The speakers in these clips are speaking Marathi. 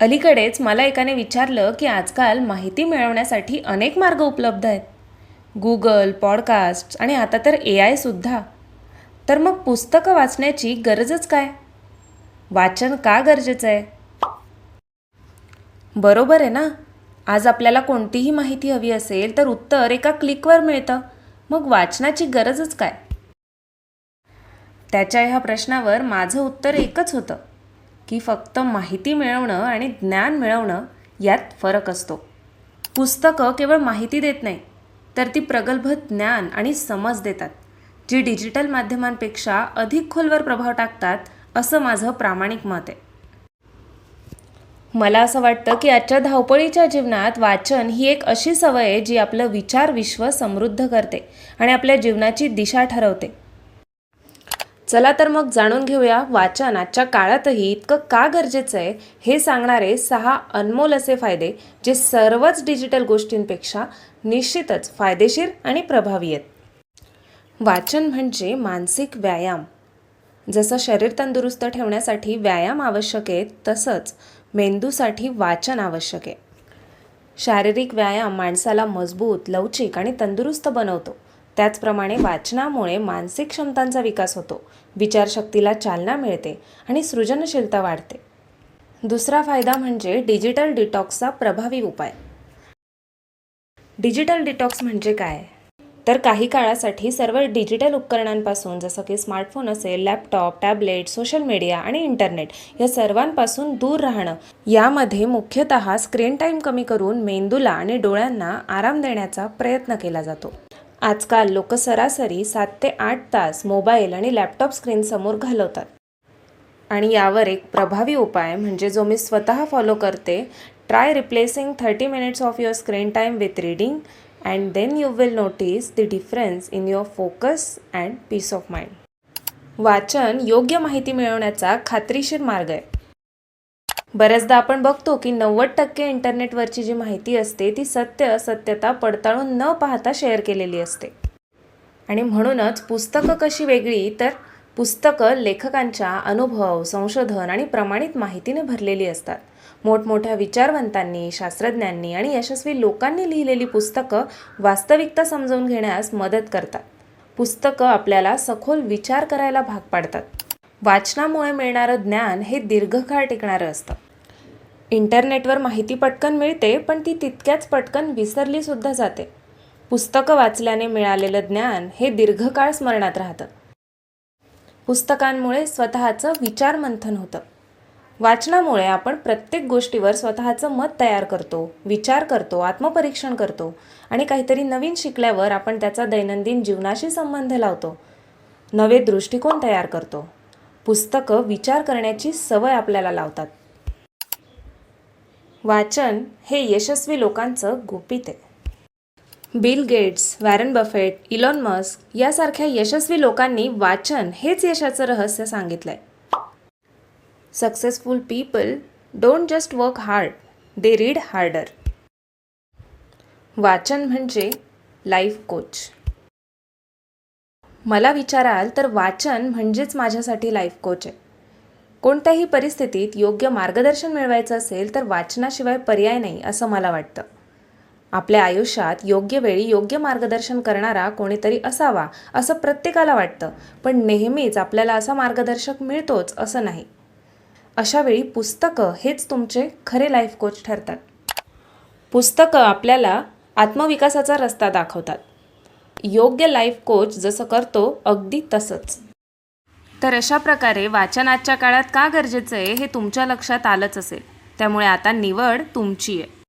अलीकडेच मला एकाने विचारलं की आजकाल माहिती मिळवण्यासाठी अनेक मार्ग उपलब्ध आहेत. गुगल पॉडकास्ट आणि आता तर ए आयसुद्धा तर मग पुस्तकं वाचण्याची गरजच काय? वाचन का गरजेचं आहे? बरोबर आहे ना? आज आपल्याला कोणतीही माहिती हवी असेल तर उत्तर एका क्लिकवर मिळतं. मग वाचनाची गरजच काय? त्याच्या ह्या प्रश्नावर माझं उत्तर एकच होतं. की फक्त माहिती मिळवणं आणि ज्ञान मिळवणं यात फरक असतो. पुस्तकं केवळ माहिती देत नाही तर ती प्रगल्भ ज्ञान आणि समज देतात जी डिजिटल माध्यमांपेक्षा अधिक खोलवर प्रभाव टाकतात असं माझं प्रामाणिक मत आहे. मला असं वाटतं की आजच्या धावपळीच्या जीवनात वाचन ही एक अशी सवय आहे जी आपलं विचार विश्व समृद्ध करते आणि आपल्या जीवनाची दिशा ठरवते. चला तर मग जाणून घेऊया वाचन आजच्या काळातही इतकं का गरजेचं आहे हे सांगणारे सहा अनमोल असे फायदे जे सर्वच डिजिटल गोष्टींपेक्षा निश्चितच फायदेशीर आणि प्रभावी आहेत. वाचन म्हणजे मानसिक व्यायाम. जसं शरीर तंदुरुस्त ठेवण्यासाठी व्यायाम आवश्यक आहे तसंच मेंदूसाठी वाचन आवश्यक आहे. शारीरिक व्यायाम माणसाला मजबूत लवचिक आणि तंदुरुस्त बनवतो. त्याचप्रमाणे वाचनामुळे मानसिक क्षमतांचा विकास होतो. विचारशक्तीला चालना मिळते आणि सृजनशीलता वाढते. दुसरा फायदा म्हणजे डिजिटल डिटॉक्सचा प्रभावी उपाय. डिजिटल डिटॉक्स म्हणजे काय? तर काही काळासाठी सर्व डिजिटल उपकरणांपासून जसं की स्मार्टफोन असेल लॅपटॉप टॅबलेट सोशल मीडिया आणि इंटरनेट या सर्वांपासून दूर राहणं. यामध्ये मुख्यतः स्क्रीन टाईम कमी करून मेंदूला आणि डोळ्यांना आराम देण्याचा प्रयत्न केला जातो. आजकाल लोक सरासरी सात ते आठ तास मोबाईल आणि लॅपटॉप स्क्रीनसमोर घालवतात. आणि यावर एक प्रभावी उपाय म्हणजे जो मी स्वतः फॉलो करते try replacing thirty minutes of your screen time with reading and then you will notice the difference in your focus and peace of mind वाचन योग्य माहिती मिळवण्याचा खात्रीशीर मार्ग आहे. बऱ्याचदा आपण बघतो की नव्वद टक्के इंटरनेटवरची जी माहिती असते ती सत्य असत्यता पडताळून न पाहता शेअर केलेली असते. आणि म्हणूनच पुस्तकं कशी वेगळी तर पुस्तकं लेखकांच्या अनुभव संशोधन आणि प्रमाणित माहितीने भरलेली असतात. मोठमोठ्या विचारवंतांनी शास्त्रज्ञांनी आणि यशस्वी लोकांनी लिहिलेली पुस्तकं वास्तविकता समजून घेण्यास मदत करतात. पुस्तकं आपल्याला सखोल विचार करायला भाग पाडतात. वाचनामुळे मिळणारं ज्ञान हे दीर्घकाळ टिकणारं असतं. इंटरनेटवर माहिती पटकन मिळते पण ती तितक्याच पटकन विसरली सुद्धा जाते. पुस्तकं वाचल्याने मिळालेलं ज्ञान हे दीर्घकाळ स्मरणात राहतं. पुस्तकांमुळे स्वतःचं विचार मंथन होतं. वाचनामुळे आपण प्रत्येक गोष्टीवर स्वतःचं मत तयार करतो विचार करतो आत्मपरीक्षण करतो आणि काहीतरी नवीन शिकल्यावर आपण त्याचा दैनंदिन जीवनाशी संबंध लावतो. नवे दृष्टिकोन तयार करतो. पुस्तकं विचार करण्याची सवय आपल्याला लावतात. वाचन हे यशस्वी लोकांचं गुपित आहे. Bill Gates Warren Buffett Elon Musk यासारख्या यशस्वी लोकांनी वाचन हेच यशाचं रहस्य सांगितलं आहे successful people don't just work hard they read harder. वाचन म्हणजे लाईफ कोच. मला विचाराल तर वाचन म्हणजेच माझ्यासाठी लाईफ कोच आहे. कोणत्याही परिस्थितीत योग्य मार्गदर्शन मिळवायचं असेल तर वाचनाशिवाय पर्याय नाही असं मला वाटतं. आपल्या आयुष्यात योग्य वेळी योग्य मार्गदर्शन करणारा कोणीतरी असावा असं प्रत्येकाला वाटतं पण नेहमीच आपल्याला असा मार्गदर्शक मिळतोच असं नाही. अशा वेळी पुस्तकं हेच तुमचे खरे लाईफ कोच ठरतात. पुस्तकं आपल्याला आत्मविकासाचा रस्ता दाखवतात. योग्य लाईफ कोच जसं करतो अगदी तसंच. तर अशा प्रकारे वाचन आजच्या काळात का गरजेचं आहे हे तुमच्या लक्षात आलंच असेल. त्यामुळे आता निवड तुमची आहे.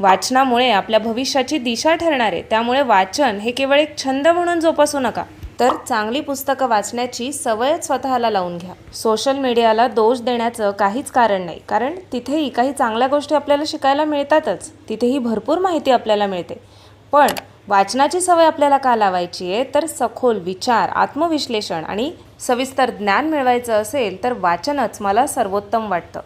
वाचनामुळे आपल्या भविष्याची दिशा ठरणार आहे. त्यामुळे वाचन हे केवळ एक छंद म्हणून जोपासू नका. तर चांगली पुस्तकं वाचण्याची सवयच स्वतःला लावून घ्या. सोशल मीडियाला दोष देण्याचं काहीच कारण नाही. कारण तिथेही काही चांगल्या गोष्टी आपल्याला शिकायला मिळतातच. तिथेही भरपूर माहिती आपल्याला मिळते. पण वाचनाची सवय आपल्याला का लावायची आहे? तर सखोल विचार आत्मविश्लेषण आणि सविस्तर ज्ञान मिळवायचं असेल तर वाचनच मला सर्वोत्तम वाटतं.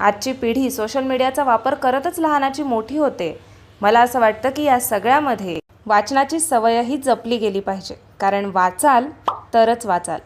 आजची पिढी सोशल मीडियाचा वापर करतच लहानाची मोठी होते. मला असं वाटतं की या सगळ्यामध्ये वाचनाची सवयही जपली गेली पाहिजे. कारण वाचाल तरच वाचाल.